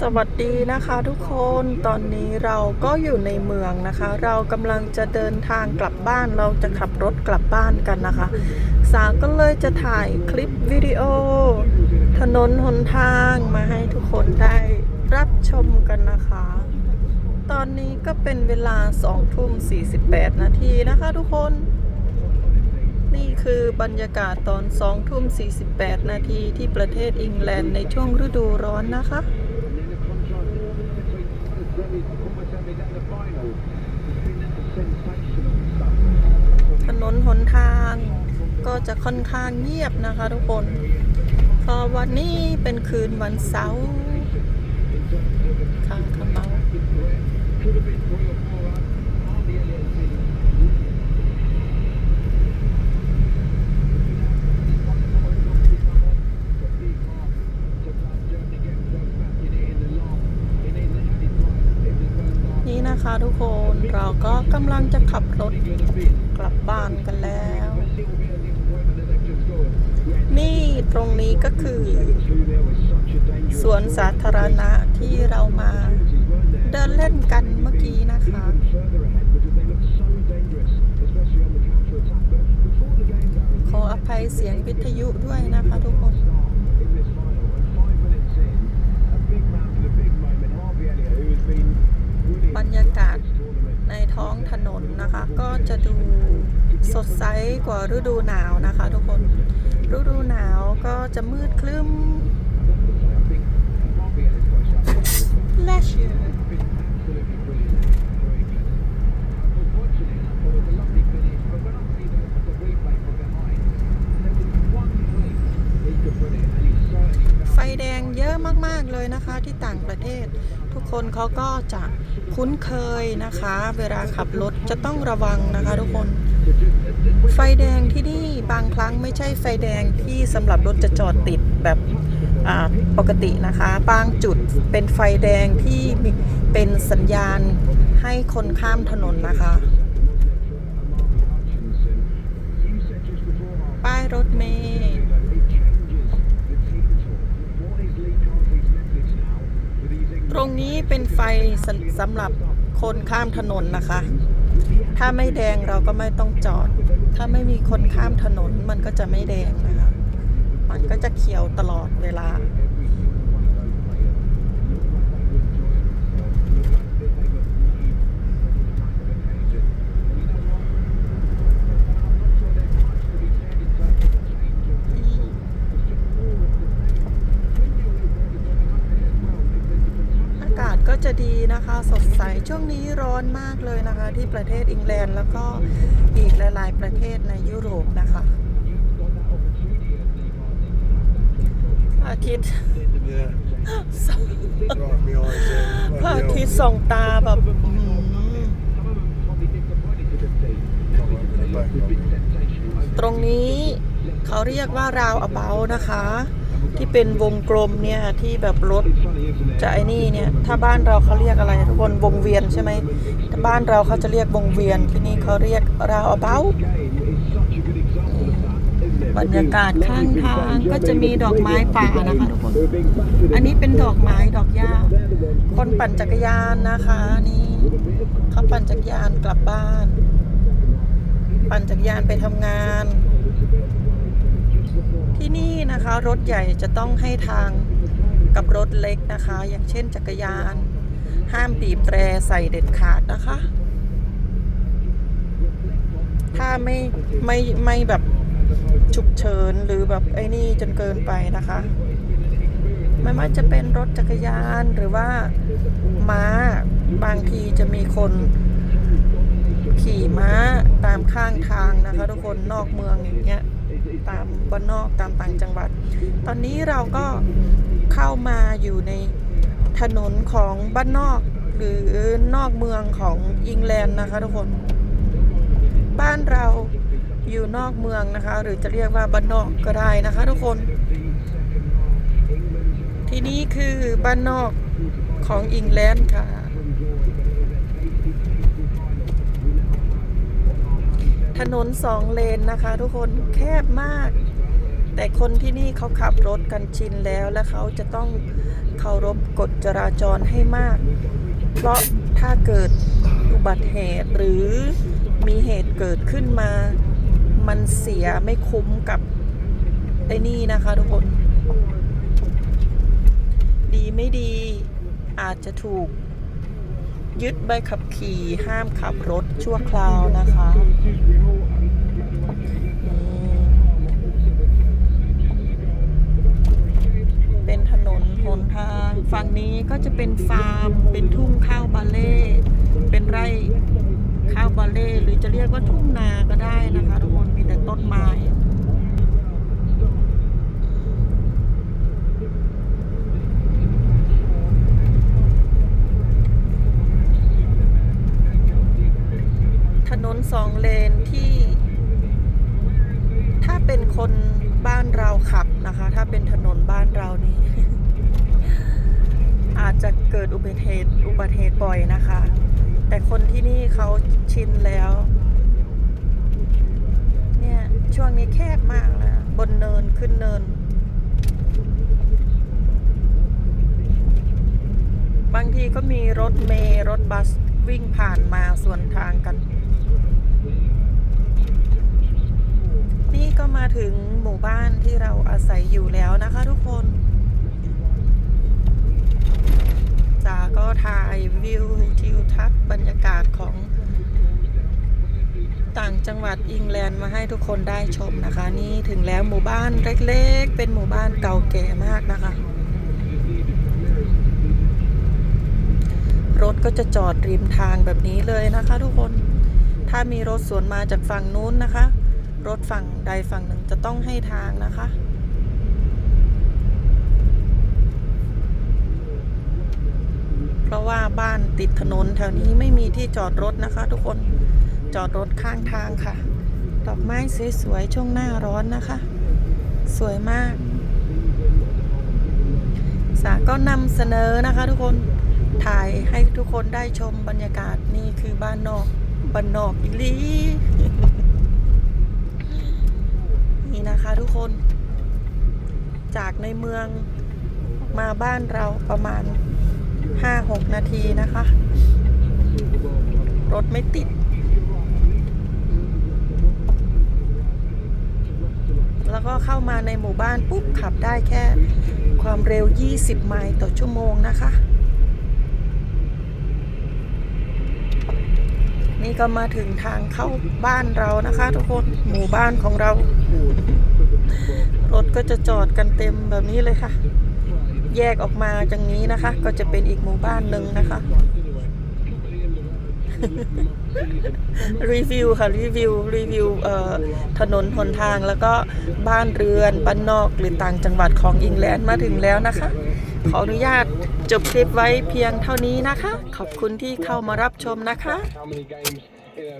สวัสดีนะคะทุกคนตอนนี้เราก็อยู่ในเมืองนะคะ เรากำลังจะเดินทางกลับบ้านเราจะขับรถกลับบ้านกันนะคะ สาก็เลยจะถ่ายคลิปวิดีโอ ถนนหนทางมาให้ทุกคนได้รับชมกันนะคะ ตอนนี้ก็เป็นเวลา2ทุ่ม48 นาทีนะคะทุกคน นี่คือบรรยากาศตอน2ทุ่ม48 นาทีที่ประเทศอังกฤษในช่วงฤดูร้อนนะคะ ถนนหนทาง ก็จะค่อนข้างเงียบนะคะทุกคน เพราะวันนี้เป็นคืนวันเสาร์ข้างขเมานี่นะคะทุกคนเราก็กำลังจะขับรถกลับบ้านกันแล้ว นี่ตรงนี้ก็คือ สวนสาธารณะที่เรามาเดินเล่นกันเมื่อกี้นะคะขออภัยเสียงวิทยุด้วยนะคะทุกคน บรรยากาศใน ท้องถนนนะคะ ก็จะดูสดใสกว่าฤดูหนาวนะคะ ทุกคนฤดูหนาวก็จะมืดคลึ้มและเชื่อไฟแดงเยอะมาก ๆ เลยนะคะที่ต่างประเทศ ทุกคนเขาก็จะคุ้นเคยนะคะ เวลาขับรถจะต้องระวังนะคะทุกคน ไฟแดงที่นี่บางครั้งไม่ใช่ไฟแดงที่สำหรับรถจะจอดติดแบบปกตินะคะ บางจุดเป็นไฟแดงที่เป็นสัญญาณให้คนข้ามถนนนะคะ ป้ายรถเมล์ รงนี้เป็นไฟสำสำหรับคนข้ามถนนนะคะ ถ้าไม่แดงเราก็ไม่ต้องจอด ถ้าไม่มีคนข้ามถนนมันก็จะไม่แดงนะคะ มันก็จะเขียวตลอดเวลา อากาศก็จะดี นะคะ สดใสช่วงนี้ร้อนมากเลยนะคะ ที่ประเทศอังกฤษแล้วก็อีกหลายๆประเทศในยุโรปนะคะอาทิตย์สอง right, my eyes there. พระอาทิตย์ส่องตาแบบตรงนี้เขาเรียกว่าราวอเบานะคะ ที่เป็นวงกลมเนี่ยที่แบบรถจะไอ้นี่เนี่ยถ้าบ้านเราเขาเรียกอะไรทุกคนวงเวียนใช่ไหมถ้าบ้านเราเขาจะเรียกวงเวียนที่นี่เขาเรียกราวอเบาบรรยากาศข้างทางก็จะมีดอกไม้ป่านะคะทุกคน อันนี้เป็นดอกไม้ดอกหญ้า คนปั่นจักรยานนะคะนี่เขาปั่นจักรยานกลับบ้าน ปั่นจักรยานไปทำงาน รถใหญ่จะต้องให้ทางกับรถเล็กนะคะ อย่างเช่นจักรยาน ห้ามบีบแตรใส่เด็ดขาดนะคะ ถ้าไม่ไม่ไม่แบบฉุกเฉินหรือแบบไอ้นี่จนเกินไปนะคะ ไม่ว่าจะเป็นรถจักรยานหรือว่าม้าบางทีจะมีคนขี่ม้าตามข้างทางนะคะ ทุกคนนอกเมืองอย่างเงี้ย ตามบ้านนอกตามต่างจังหวัด ตอนนี้เราก็เข้ามาอยู่ในถนนของบ้านนอก หรือนอกเมืองของอิงแลนด์นะคะทุกคน บ้านเราอยู่นอกเมืองนะคะ หรือจะเรียกว่าบ้านนอกก็ได้นะคะทุกคน ที่นี่คือบ้านนอกของอิงแลนด์ค่ะ ถนนสองเลนนะคะ ทุกคนแคบมาก แต่คนที่นี่เขาขับรถกันชินแล้วและเขาจะต้องเคารพกฎจราจรให้มาก เพราะถ้าเกิดอุบัติเหตุหรือมีเหตุเกิดขึ้นมา มันเสียไม่คุ้มกับไอ้นี่นะคะทุกคน ดีไม่ดีอาจจะถูก ยึดใบขับขี่ห้ามขับรถชั่วคราวนะคะเป็นถนนหนทางฝั่งนี้ก็จะเป็นฟาร์ม เป็นทุ่งข้าวบาเล่เป็นไร่ข้าวบาเล่หรือจะเรียกว่าทุ่งนาก็ได้นะคะทุกคนมีแต่ต้นไม้ ถนน สองเลนที่ ถ้าเป็นคนบ้านเราขับนะคะ ถ้าเป็นถนนบ้านเรานี่ อาจจะเกิดอุบัติเหตุอุบัติเหตุบ่อยนะคะ แต่คนที่นี่เขาชินแล้ว เนี่ยช่วงนี้แคบมากแล้วบนเนินขึ้นเนิน บางทีก็มีรถเมล์รถบัสวิ่งผ่านมาสวนทางกัน นี่ก็มาถึงหมู่บ้านที่เราอาศัยอยู่แล้วนะคะทุกคนจาก็ถ่ายวิวทิวทัศน์บรรยากาศของต่างจังหวัดอิงแลนด์มาให้ทุกคนได้ชมนะคะ นี่ถึงแล้วหมู่บ้านเล็กๆ เป็นหมู่บ้านเก่าแก่มากนะคะ รถก็จะจอดริมทางแบบนี้เลยนะคะทุกคนถ้ามีรถสวนมาจากฝั่งนู้นนะคะ รถฝั่งใดฝั่งหนึ่งจะต้องให้ทางนะคะ เพราะว่าบ้านติดถนนแถวนี้ไม่มีที่จอดรถนะคะ ทุกคนจอดรถข้างทางค่ะ ดอกไม้สวยๆช่วงหน้าร้อนนะคะ สวยมาก สาก็นำเสนอนะคะ ทุกคนถ่ายให้ทุกคนได้ชมบรรยากาศนี่คือบ้านนอกบ้านนอกอีลี นี่นะคะทุกคน จากในเมืองมาบ้านเราประมาณ 5-6 นาทีนะคะ รถไม่ติด แล้วก็เข้ามาในหมู่บ้านปุ๊บขับได้แค่ความเร็ว 20 ไมล์ต่อชั่วโมงนะคะ นี่ก็มาถึงทางเข้าบ้านเรานะคะ ทุกคนหมู่บ้านของเรา รถก็จะจอดกันเต็มแบบนี้เลยค่ะ แยกออกมาจากนี้นะคะ ก็จะเป็นอีกหมู่บ้านหนึ่งนะคะ รีวิวค่ะ รีวิว รีวิวเอ่อถนนหนทางแล้วก็บ้านเรือนบ้านนอกหรือต่างจังหวัดของอิงแลนด์มาถึงแล้วนะคะ ขออนุญาตจบคลิปไว้เพียงเท่านี้นะคะ ขอบคุณที่เข้ามารับชมนะคะ